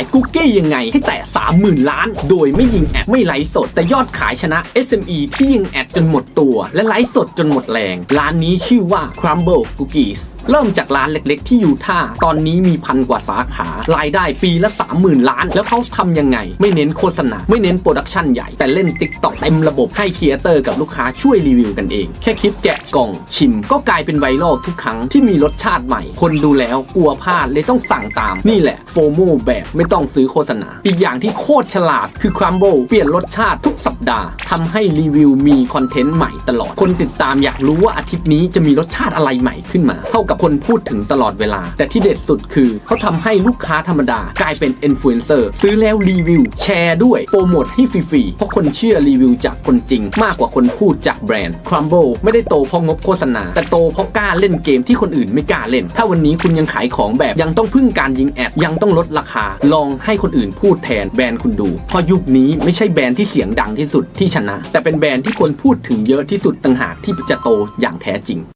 ายคุกกี้ยังไงให้แต่ 30,000 ล้าน โดยไม่ยิงแอดไม่ไลฟ์สด แต่ยอดขายชนะ SME ที่ยิงแอดจนหมดตัว และไลฟ์สดจนหมดแรง ร้านนี้ชื่อว่า Crumble Cookies เริ่มจากร้านเล็กๆ ที่ยูท่าตอนนี้มีพันกว่าสาขารายได้ปีละ 30,000 ล้าน แล้วเขาทำยังไง ไม่เน้นโฆษณา ไม่เน้นโปรดักชันใหญ่ แต่เล่น TikTok เต็มระบบให้ครีเอเตอร์กับลูกค้าช่วยรีวิวกันเอง แค่คลิปแกะกล่อง ชิมก็กลายเป็นไวรัลทุกครั้งที่มีรสชาติใหม่ คนดูแล้วกลัวพลาดเลยต้องสั่งตามนี่แหละโฟโมแบบไม่ต้องซื้อโฆษณา อีกอย่างที่โคตรฉลาดคือ Crumble เปลี่ยนรสชาติทุกสัปดาห์ทำให้รีวิวมีคอนเทนต์ใหม่ตลอด คนติดตามอยากรู้ว่าอาทิตย์นี้จะมีรสชาติอะไรใหม่ขึ้นมา เท่ากับคนพูดถึงตลอดเวลา แต่ที่เด็ดสุดคือเขาทำให้ลูกค้าธรรมดากลายเป็นอินฟลูเอนเซอร์ซื้อแล้วรีวิว แชร์ด้วย โปรโมทให้ฟรีๆเพราะคนเชื่อรีวิวจากคนจริง มากกว่าคนพูดจากแบรนด์ Crumble ไม่ได้โตเพราะงบโฆษณา แต่โตเพราะกล้าเล่นเกมที่คนอื่นไม่กล้าเล่น ถ้าวันนี้คุณยังขายของแบบยังต้องพึ่งการยิงแอดยังต้องลดราคาลองให้คนอื่นพูดแทนแบรนด์คุณดู เพราะยุคนี้ไม่ใช่แบรนด์ที่เสียงดังที่สุดที่ชนะ แต่เป็นแบรนด์ที่คนพูดถึงเยอะที่สุดต่างหากที่จะโตอย่างแท้จริง